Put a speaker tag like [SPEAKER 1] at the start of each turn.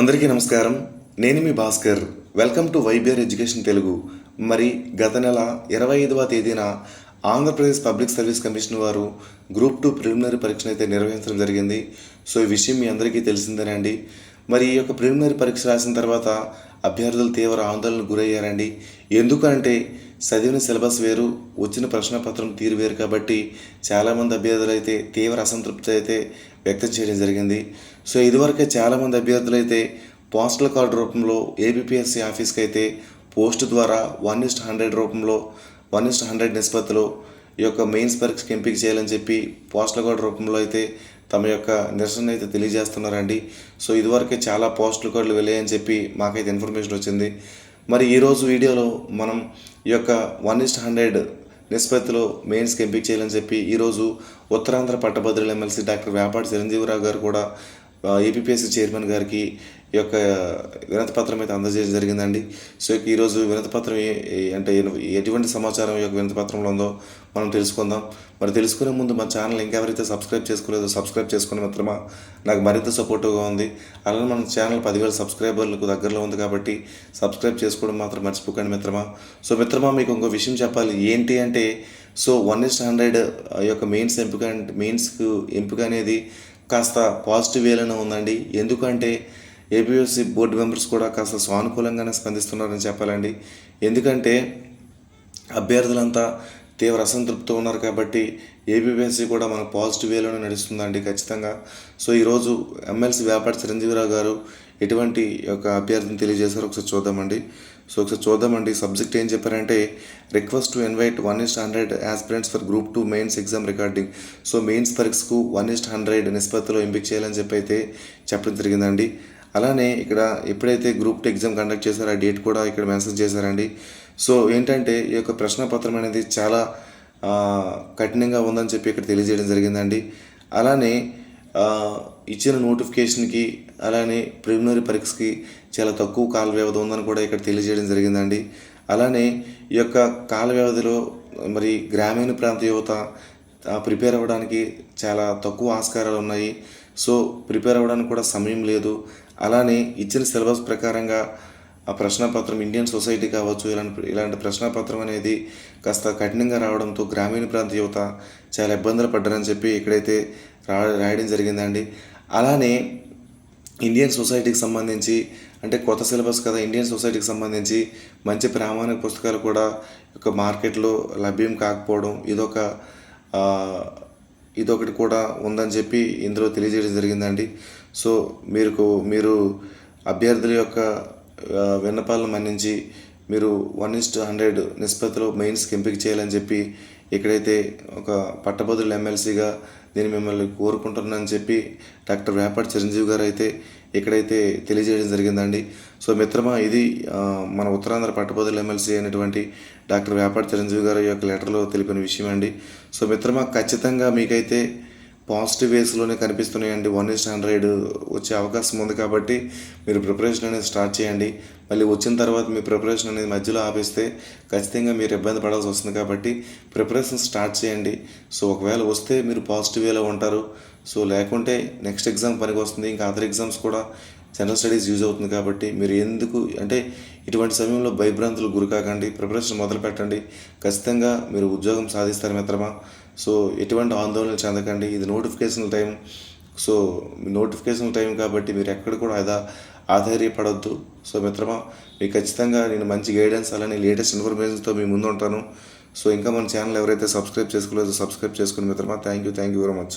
[SPEAKER 1] అందరికీ నమస్కారం. నేను మీ Bhaskar. Welcome to YBR education Telugu. మరి గత నెల ఇరవై ఐదవ తేదీన ఆంధ్రప్రదేశ్ పబ్లిక్ సర్వీస్ కమిషన్ వారు గ్రూప్ టూ ప్రిలిమినరీ పరీక్షను అయితే నిర్వహించడం జరిగింది. సో ఈ విషయం మీ అందరికీ తెలిసిందేనండి మరి ఈ యొక్క ప్రిలిమినరీ పరీక్ష రాసిన తర్వాత అభ్యర్థులు తీవ్ర ఆందోళనకు గురయ్యారండి. ఎందుకంటే చదివిన సిలబస్ వేరు వచ్చిన ప్రశ్నపత్రం తీరు వేరు కాబట్టి చాలామంది అభ్యర్థులు అయితే తీవ్ర అసంతృప్తి అయితే వ్యక్తం చేయడం జరిగింది. సో ఇదివరకే చాలామంది అభ్యర్థులు అయితే పోస్టల్ కార్డు రూపంలో ఏబిపిఎస్సి ఆఫీస్కి అయితే పోస్ట్ ద్వారా వన్ ఇస్ట్ హండ్రెడ్ రూపంలో వన్ ఇస్ట్ హండ్రెడ్ నిష్పత్తిలో ఈ యొక్క మెయిన్స్ పరీక్షకి ఎంపిక చేయాలని చెప్పి పోస్టల్ కార్డు రూపంలో అయితే తమ యొక్క నిరసన అయితే తెలియజేస్తున్నారండి. సో ఇదివరకే చాలా పోస్టల్ కార్డులు వెళ్ళాయని చెప్పి మాకైతే ఇన్ఫర్మేషన్ వచ్చింది. మరి ఈరోజు వీడియోలో మనం ఈ యొక్క వన్ ఇస్ట్ హండ్రెడ్ నిష్పత్తిలో మెయిన్స్కి ఎంపిక చేయాలని చెప్పి ఈరోజు ఉత్తరాంధ్ర పట్టభద్రుల ఎమ్మెల్సీ డాక్టర్ వ్యాపారి చిరంజీవిరావు గారు కూడా ఏపీపీఎస్సీ చైర్మన్ గారికి ఈ యొక్క వినతి పత్రం అయితే అందజేయడం జరిగిందండి. సో ఈరోజు వినతి పత్రం అంటే ఎటువంటి సమాచారం ఈ యొక్క వినతపత్రంలో ఉందో మనం తెలుసుకుందాం. మరి తెలుసుకునే ముందు మన ఛానల్ ఇంకెవరైతే సబ్స్క్రైబ్ చేసుకోలేదో సబ్స్క్రైబ్ చేసుకునే మిత్రమా నాకు మరింత సపోర్టివ్గా ఉంది. అలానే మన ఛానల్ పదివేల సబ్స్క్రైబర్లకు దగ్గరలో ఉంది కాబట్టి సబ్స్క్రైబ్ చేసుకోవడం మాత్రం మర్చిపోకండి మిత్రమా. సో మిత్రమా మీకు ఇంకో విషయం చెప్పాలి. ఏంటి అంటే so one is to hundred యొక్క మెయిన్స్ ఎంపిక మెయిన్స్కు ఎంపిక అనేది కాస్త పాజిటివ్ వేలోనే ఉందండి. ఎందుకంటే ఏపీఎస్సి బోర్డు మెంబర్స్ కూడా కాస్త సానుకూలంగానే స్పందిస్తున్నారని చెప్పాలండి. ఎందుకంటే అభ్యర్థులంతా తీవ్ర అసంతృప్తితో ఉన్నారు కాబట్టి ఏపీఎస్సీ కూడా మనకు పాజిటివ్ వేలోనే నడుస్తుందండి ఖచ్చితంగా. సో ఈరోజు ఎమ్మెల్సీ వ్యాపారి చిరంజీవిరావు గారు ఎటువంటి యొక్క అభ్యర్థిని తెలియజేశారో ఒకసారి చూద్దామండి. సో ఒకసారి చూద్దామండి. సబ్జెక్ట్ ఏం చెప్పారంటే request to invite one is to hundred aspirants for group two mains exam regarding so mains పరీక్షకు వన్ ఇస్ట్ హండ్రెడ్ నిష్పత్తిలో ఎంపిక చేయాలని చెప్పి అయితే చెప్పడం జరిగిందండి. అలానే ఇక్కడ ఎప్పుడైతే గ్రూప్ టూ ఎగ్జామ్ కండక్ట్ చేశారో ఆ డేట్ కూడా ఇక్కడ మెన్షన్ చేశారండి. సో ఏంటంటే ఈ యొక్క ప్రశ్నపత్రం అనేది చాలా కఠినంగా ఉందని చెప్పి ఇక్కడ తెలియజేయడం జరిగిందండి. అలానే ఇచ్చిన నోటిఫికేషన్కి అలానే ప్రిలిమినరీ పరీక్షకి చాలా తక్కువ కాల వ్యవధి ఉందని కూడా ఇక్కడ తెలియజేయడం జరిగిందండి. అలానే ఈ యొక్క కాల వ్యవధిలో మరి గ్రామీణ ప్రాంత యువత ప్రిపేర్ అవ్వడానికి చాలా తక్కువ ఆస్కారాలు ఉన్నాయి. సో ప్రిపేర్ అవ్వడానికి కూడా సమయం లేదు. అలానే ఇచ్చిన సిలబస్ ప్రకారంగా ఆ ప్రశ్నపత్రం ఇండియన్ సొసైటీ కావచ్చు ఇలాంటి ఇలాంటి ప్రశ్నపత్రం అనేది కాస్త కఠినంగా రావడంతో గ్రామీణ ప్రాంత యువత చాలా ఇబ్బందులు పడ్డారని చెప్పి ఇక్కడైతే రా రాయడం జరిగిందండి. అలానే ఇండియన్ సొసైటీకి సంబంధించి అంటే కొత్త సిలబస్ కదా ఇండియన్ సొసైటీకి సంబంధించి మంచి ప్రామాణిక పుస్తకాలు కూడా ఒక మార్కెట్లో లభ్యం కాకపోవడం ఇదొక ఇదొకటి కూడా ఉందని చెప్పి ఇందులో తెలియజేయడం జరిగిందండి. సో మీరు మీరు అభ్యర్థుల యొక్క విన్నపాలను మన్నించి మీరు వన్ ఇస్ట్ హండ్రెడ్ నిష్పత్తిలో మెయిన్స్కి ఎంపిక చేయాలని చెప్పి ఇక్కడైతే ఒక పట్టభద్రుల ఎమ్మెల్సీగా నేను మిమ్మల్ని కోరుకుంటున్నానని చెప్పి డాక్టర్ వేపాటి చిరంజీవి గారు అయితే ఇక్కడైతే తెలియజేయడం జరిగిందండి. సో మిత్రమా ఇది మన ఉత్తరాంధ్ర పట్టభద్రుల ఎమ్మెల్సీ అయినటువంటి డాక్టర్ వేపాటి చిరంజీవి గారి యొక్క లెటర్లో తెలిపిన విషయం అండి సో మిత్రమా ఖచ్చితంగా మీకైతే పాజిటివ్ వేస్లోనే కనిపిస్తున్నాయండి. వన్ ఇస్ హండ్రెడ్ వచ్చే అవకాశం ఉంది కాబట్టి మీరు ప్రిపరేషన్ అనేది స్టార్ట్ చేయండి. మళ్ళీ వచ్చిన తర్వాత మీ ప్రిపరేషన్ అనేది మధ్యలో ఆపేస్తే ఖచ్చితంగా మీరు ఇబ్బంది పడాల్సి వస్తుంది కాబట్టి ప్రిపరేషన్ స్టార్ట్ చేయండి. సో ఒకవేళ వస్తే మీరు పాజిటివ్ వేలో ఉంటారు. సో లేకుంటే నెక్స్ట్ ఎగ్జామ్ పనికి వస్తుంది. ఇంకా అదర్ ఎగ్జామ్స్ కూడా జనరల్ స్టడీస్ యూజ్ అవుతుంది కాబట్టి మీరు ఎందుకు అంటే ఇటువంటి సమయంలో భయభ్రాంతులు గురికాకండి ప్రిపరేషన్ మొదలు పెట్టండి ఖచ్చితంగా మీరు ఉద్యోగం సాధిస్తారు మిత్రమా? సో ఎటువంటి ఆందోళన చెందకండి. ఇది notification time. So notification time కాబట్టి మీరు ఎక్కడ కూడా అదా ఆధైర్యపడొద్దు. సో మిత్రమా మీకు ఖచ్చితంగా నేను మంచి గైడెన్స్ అలానే లేటెస్ట్ ఇన్ఫర్మేషన్తో మీ ముందు ఉంటాను. సో ఇంకా మన ఛానల్ ఎవరైతే సబ్స్క్రైబ్ చేసుకోలేదో సబ్స్క్రైబ్ చేసుకుని మిత్రమా thank you thank you very much.